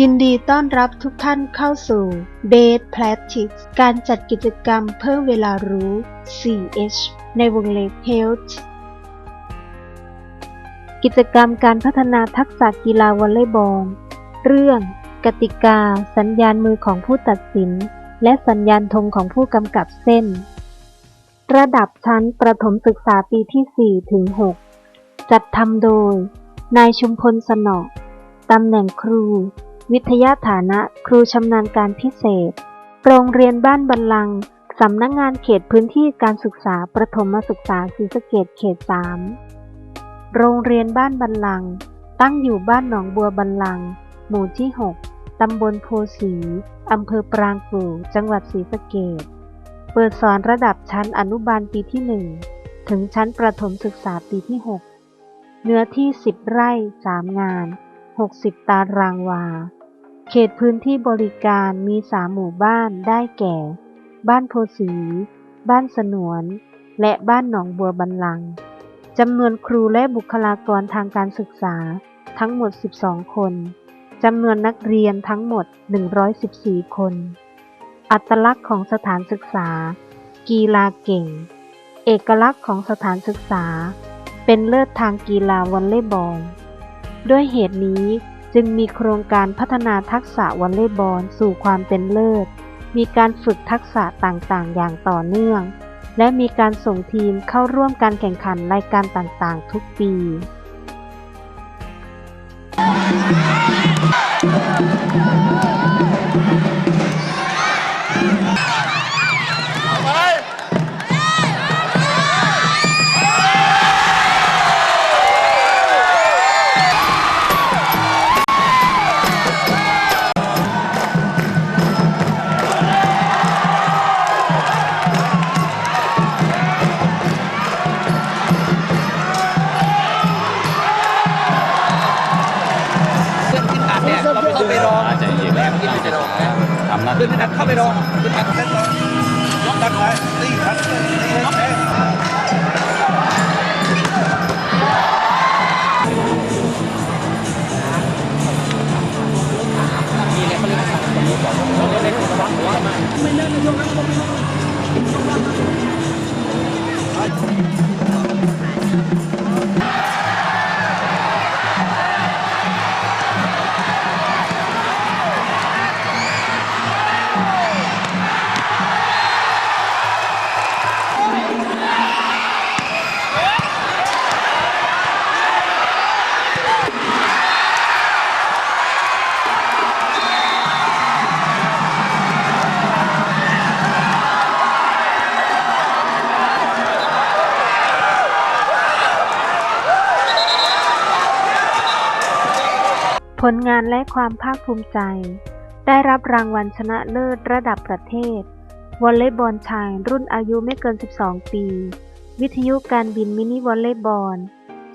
ยินดีต้อนรับทุกท่านเข้าสู่ Base Practice การจัดกิจกรรมเพิ่มเวลารู้ 4H ในวงเล็บ Health กิจกรรมการพัฒนาทักษะกีฬาวอลเลย์บอล เรื่อง กติกา สัญญาณมือของผู้ตัดสิน และสัญญาณธงของผู้กำกับเส้น ระดับชั้นประถมศึกษาปีที่ 4 ถึง 6 จัดทำโดย นายชุมพลสนอตำแหน่งครู วิทยาฐานะครูชำนาญการพิเศษ โรงเรียนบ้านบันลังสำนักงงานเขตพื้นที่การศึกษาประถมศึกษาศรีสะเกษเขต 3 โรงเรียนบ้านบันลัง ตั้งอยู่บ้านหนองบัวบันลัง หมู่ที่ 6 ตำบลโพสีอำเภอปรางกู่จังหวัดศรีสะเกษเปิดสอนระดับชั้นอนุบาลปีที่ 1 ถึงชั้นประถมศึกษาปีที่ 6 เนื้อที่ 10 ไร่ 3 งาน 60 ตารางวา เขตพื้นที่บริการมีสามหมู่บ้านได้แก่ บ้านโพสี บ้านสนวน และบ้านหนองบัวบันลัง จำนวนครูและบุคลากรทางการศึกษาทั้งหมด 12 คน จำนวนนักเรียนทั้งหมด 114 คน อัตลักษณ์ของสถานศึกษา กีฬาเก่ง เอกลักษณ์ของสถานศึกษา เป็นเลิศทางกีฬาวอลเลย์บอล ด้วยเหตุนี้ จึงมีโครงการพัฒนาทักษะวอลเลย์บอลสู่ความเป็นเลิศ มีการฝึกทักษะต่างๆ อย่างต่อเนื่อง และมีการส่งทีมเข้าร่วมการแข่งขันรายการต่างๆ ทุกปี น้าเพื่ที่อนขึ้นอัดเข้าไปรอขึ้นอัดเข้าไปรอยกดันไว้ตีหันตีให้แพ้มีอะไรเขาเรียกว่าคนรู้ก่อนเราเล่นระวังหัวมาไม่เล่นยกนั้นผมไม่รู้ ลงานและความภาคภูมิใจ ได้รับรางวัลชนะเลิศระดับประเทศ วอลเลย์บอลชายรุ่นอายุไม่เกิน 12 ปี วิทยุการบินมินิวอลเลย์บอล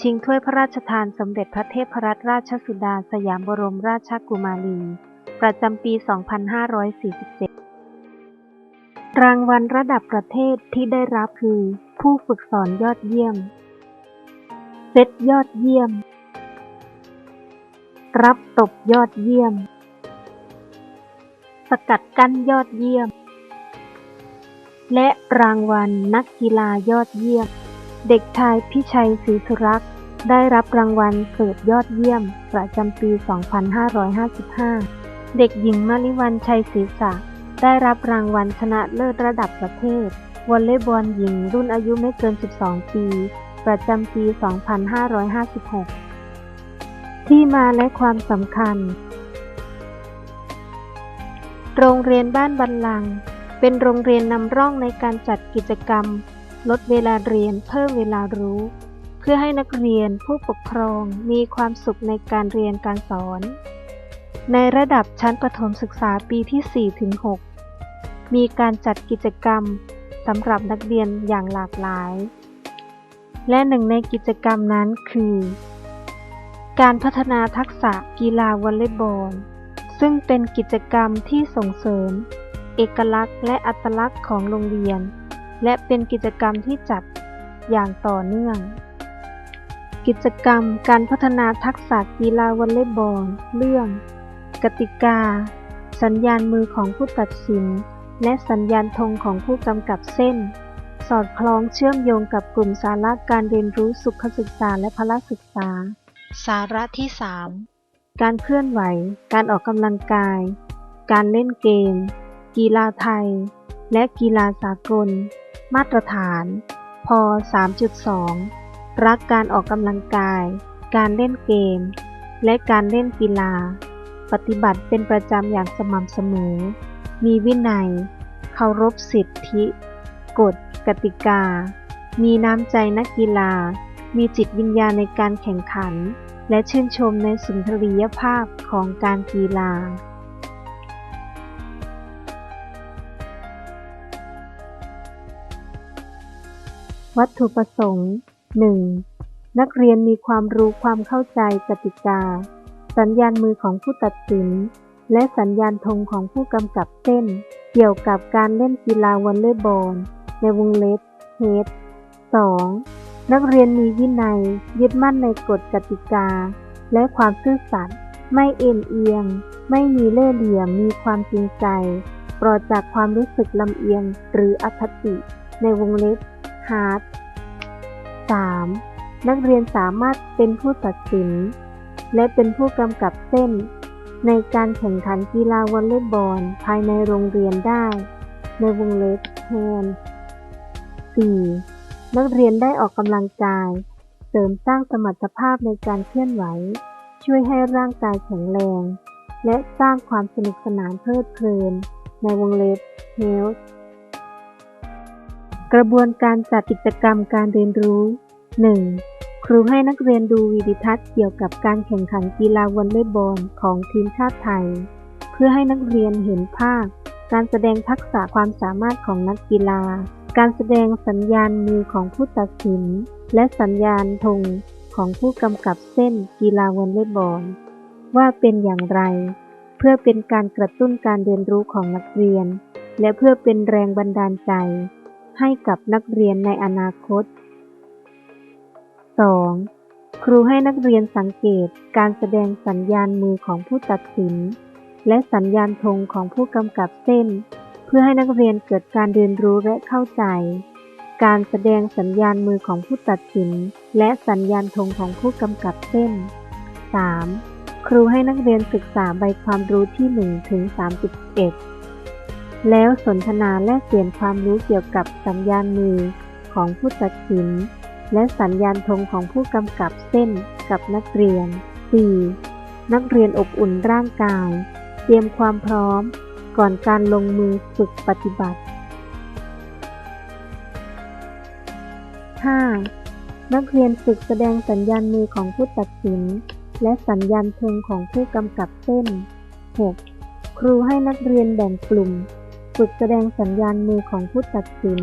ชิงถ้วยพระราชทานสมเด็จพระเทพรัตนราชสุดาสยามบรมราชกุมารี ประจำปี 2547 รางวัลระดับประเทศที่ได้รับคือ ผู้ฝึกสอนยอดเยี่ยม เซตยอดเยี่ยม รับตบยอดเยี่ยม สกัดกั้นยอดเยี่ยม และรางวัลนักกีฬายอดเยี่ยม เด็กชายพิชัยศรีสุรักษ์ได้รับรางวัลเสิร์ฟยอดเยี่ยม ประจำปี 2555 เด็กหญิงมาริวันชัยศรีษะได้รับรางวัลชนะเลิศระดับประเทศวอลเลย์บอลหญิงรุ่นอายุไม่เกิน 12 ปี ประจำปี 2556 ที่มาและความสำคัญ โรงเรียนบ้านบันลัง เป็นโรงเรียนนำร่องในการจัดกิจกรรม ลดเวลาเรียนเพิ่มเวลารู้ เพื่อให้นักเรียนผู้ปกครองมีความสุขในการเรียนการสอน ในระดับชั้นประถมศึกษาปีที่4ถึง6มีการจัดกิจกรรมสำหรับนักเรียนอย่างหลากหลาย และหนึ่งในกิจกรรมนั้นคือ การพัฒนาทักษะกีฬาวอลเลย์บอล ซึ่งเป็นกิจกรรมที่ส่งเสริม เอกลักษณ์และอัตลักษณ์ของโรงเรียน และเป็นกิจกรรมที่จัดอย่างต่อเนื่อง กิจกรรมการพัฒนาทักษะกีฬาวอลเลย์บอล เรื่อง กติกา สัญญาณมือของผู้ตัดสิน และสัญญาณธงของผู้กำกับเส้น สอดคล้องเชื่อมโยงกับกลุ่มสาระการเรียนรู้สุขศึกษาและพละศึกษา สาระที่ 3 การเคลื่อนไหว การออกกำลังกาย การเล่นเกม กีฬาไทย และกีฬาสากล มาตรฐาน พ 3.2 รักการออกกำลังกาย การเล่นเกม และการเล่นกีฬา ปฏิบัติเป็นประจำอย่างสม่ำเสมอ มีวินัย เคารพสิทธิ กฎ กติกา มีน้ำใจนักกีฬา มีจิตวิญญาณในการแข่งขัน และชื่นชมในสุนทรียภาพของการกีฬาวัตถุประสงค์ 1. นักเรียนมีความรู้ความเข้าใจกติกา สัญญาณมือของผู้ตัดสิน และสัญญาณธงของผู้กำกับเส้น เกี่ยวกับการเล่นกีฬาวอลเลย์บอล ในวงเล็บเฮด 2. นักเรียนมีวินัย ยึดมั่นในกฎกติกา และความซื่อสัตย์ไม่เอ็นเอียง ไม่มีเล่ห์เหลี่ยมมีความจริงใจ ปลอดจากความรู้สึกลำเอียงหรืออคติ ในวงเล็บฮาร์ด 3. นักเรียนสามารถเป็นผู้ตัดสิน และเป็นผู้กำกับเส้น ในการแข่งขันกีฬาวอลเลย์บอลภายในโรงเรียนได้ ในวงเล็บแทน 4. นักเรียนได้ออกกำลังกาย เสริมสร้างสมรรถภาพในการเคลื่อนไหว ช่วยให้ร่างกายแข็งแรง และสร้างความสนุกสนานเพลิดเพลิน ในวงเล็บ health กระบวนการจัดกิจกรรมการเรียนรู้ 1. ครูให้นักเรียนดูวิดีทัศน์เกี่ยวกับการแข่งขันกีฬาวอลเลย์บอลของทีมชาติไทย เพื่อให้นักเรียนเห็นภาพ การแสดงทักษะความสามารถของนักกีฬา การแสดงสัญญาณมือของผู้ตัดสิน และสัญญาณธงของผู้กำกับเส้นกีฬาวอลเลย์บอลว่าเป็นอย่างไร เพื่อเป็นการกระตุ้นการเรียนรู้ของนักเรียน และเพื่อเป็นแรงบันดาลใจ ให้กับนักเรียนในอนาคต 2. ครูให้นักเรียนสังเกตการแสดงสัญญาณมือของผู้ตัดสิน และสัญญาณธงของผู้กำกับเส้น พื่อให้นักเรียนเกิดการเรียนรู้และเข้าใจ การแสดงสัญญาณมือของผู้ตัดสิน และสัญญาณธงของผู้กำกับเส้น 3. ครูให้นักเรียนศึกษาใบความรู้ที่1ถึง31 แล้วสนทนาแลกเปลี่ยนความรู้เกี่ยวกับสัญญาณมือของผู้ตัดสิน และสัญญาณธงของผู้กำกับเส้นกับนักเรียน 4. นักเรียนอบอุ่นร่างกาย เตรียมความพร้อม ก่อนการลงมือฝึกปฏิบัติ 5. นักเรียนฝึกแสดงสัญญาณมือของผู้ตัดสิน และสัญญาณธงของผู้กำกับเส้น 6. ครูให้นักเรียนแบ่งกลุ่ม ฝึกแสดงสัญญาณมือของผู้ตัดสิน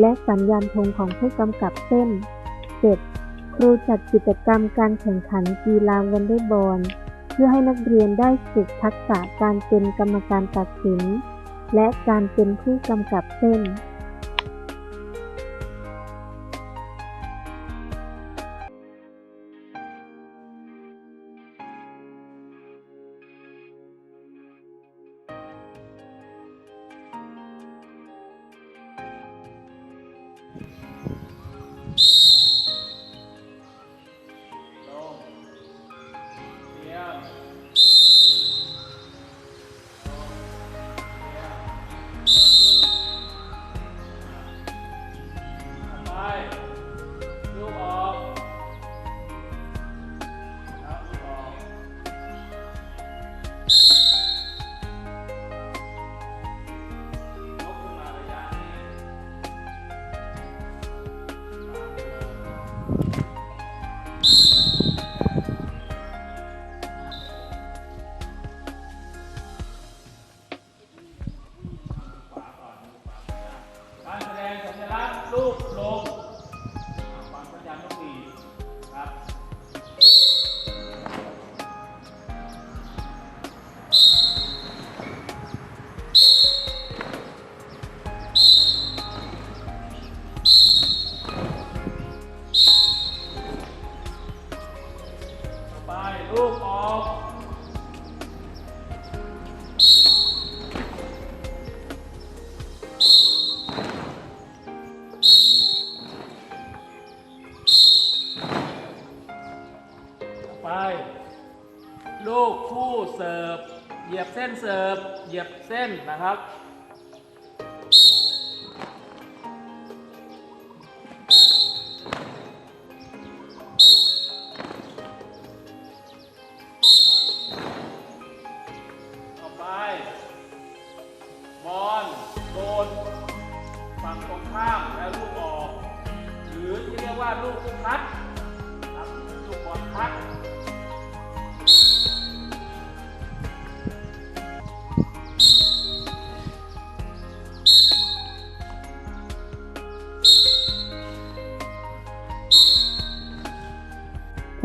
และสัญญาณธงของผู้กำกับเส้น 7. ครูจัดกิจกรรมการแข่งขันกีฬาวอลเลย์บอล เพื่อให้นักเรียนได้ฝึกทักษะการเป็นกรรมการตัดสิน และการเป็นผู้กำกับเส้นไ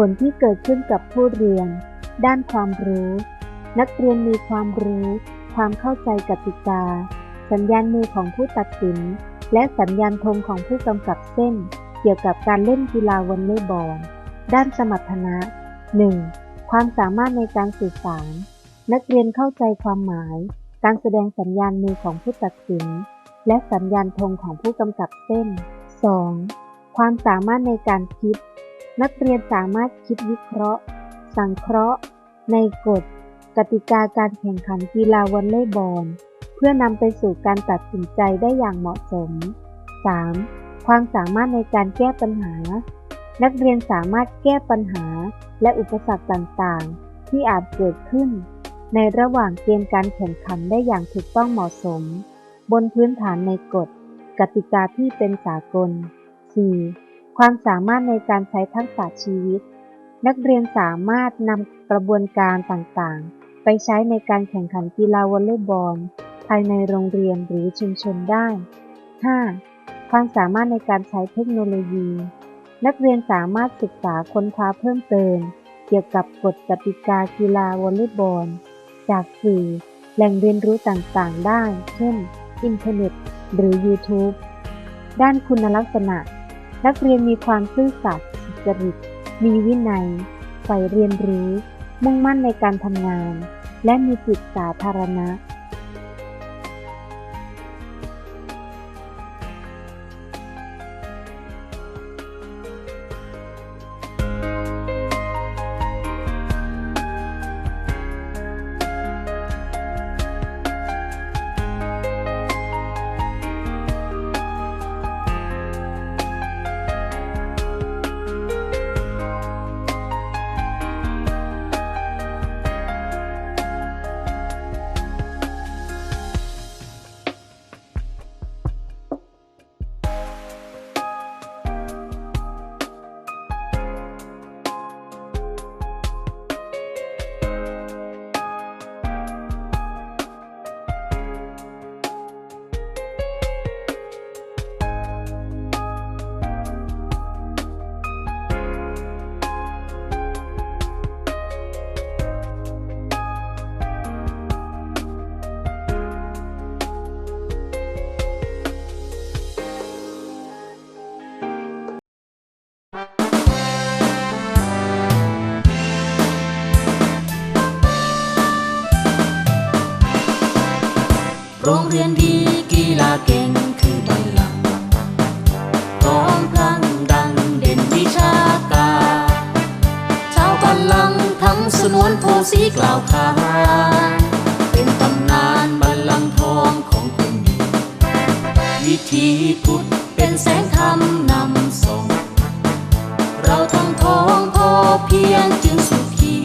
ลที่เกิดขึ้นกับผู้เรียน ด้านความรู้ นักเรียนมีความรู้ ความเข้าใจกติกา สัญญาณมือของผู้ตัดสิน และสัญญาณธงของผู้กำกับเส้น เกี่ยวกับการเล่นกีฬาวอลเลย์บอล ด้านสมรรถนะ 1. ความสามารถในการสื่อสาร นักเรียนเข้าใจความหมาย การแสดงสัญญาณมือของผู้ตัดสิน และสัญญาณธงของผู้กำกับเส้น 2. ความสามารถในการคิด นักเรียนสามารถคิดวิเคราะห์ สังเคราะห์ ในกฎ กติกาการแข่งขันกีฬาวอลเลย์บอล เพื่อนำไปสู่การตัดสินใจได้อย่างเหมาะสม 3. ความสามารถในการแก้ปัญหา นักเรียนสามารถแก้ปัญหาและอุปสรรคต่างๆ ที่อาจเกิดขึ้น ในระหว่างเกมการแข่งขันได้อย่างถูกต้องเหมาะสม บนพื้นฐานในกฎ กติกาที่เป็นสากล 4. ความสามารถในการใช้ทักษะชีวิต นักเรียนสามารถนำกระบวนการต่างๆ ไปใช้ในการแข่งขันกีฬาวอลเลย์บอล ภายในโรงเรียนหรือชุมชนได้ 5. ความสามารถในการใช้เทคโนโลยี นักเรียนสามารถศึกษาค้นคว้าเพิ่มเติม เกี่ยวกับกฎกติกากีฬาวอลเลย์บอล จากสื่อ แหล่งเรียนรู้ต่างๆ ได้ เช่น อินเทอร์เน็ต หรือ YouTube ด้านคุณลักษณะ นักเรียนมีความซื่อสัตย์สุจริต มีวินัยใฝ่เรียนรู้ มุ่งมั่นในการทำงาน และมีจิตสาธารณะ เรียนดีกีฬาเก่งคือบัลลังก์กองพลังดังเด่นวิชาการชาวบัลลังทั้งสนวนโพสีกล่าวขานเป็นตำนานบัลลังก์ทองของคนดีวิธีพุทธเป็นแสงธรรมนำส่งเราทั้งทองพอเพียงจึงสุขี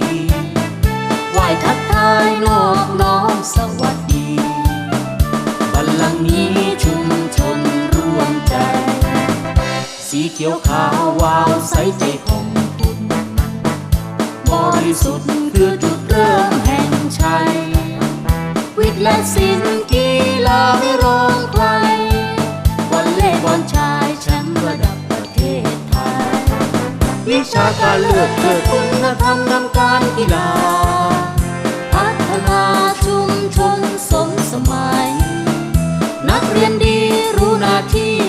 ไหวทักทายนอบน้อมสว เขียวขาววาวใสใจของคุณบริสุทธิ์คือจุดเริ่มแห่งชัย วิทย์และศิลป์กีฬาไม่รองใครวอลเลย์บอลชายแชมป์ระดับประเทศไทย วิชาการเลือกเกิดคุณธรรมนำการกีฬา พัฒนาชุมชนสมสมัย นักเรียนดีรู้นาที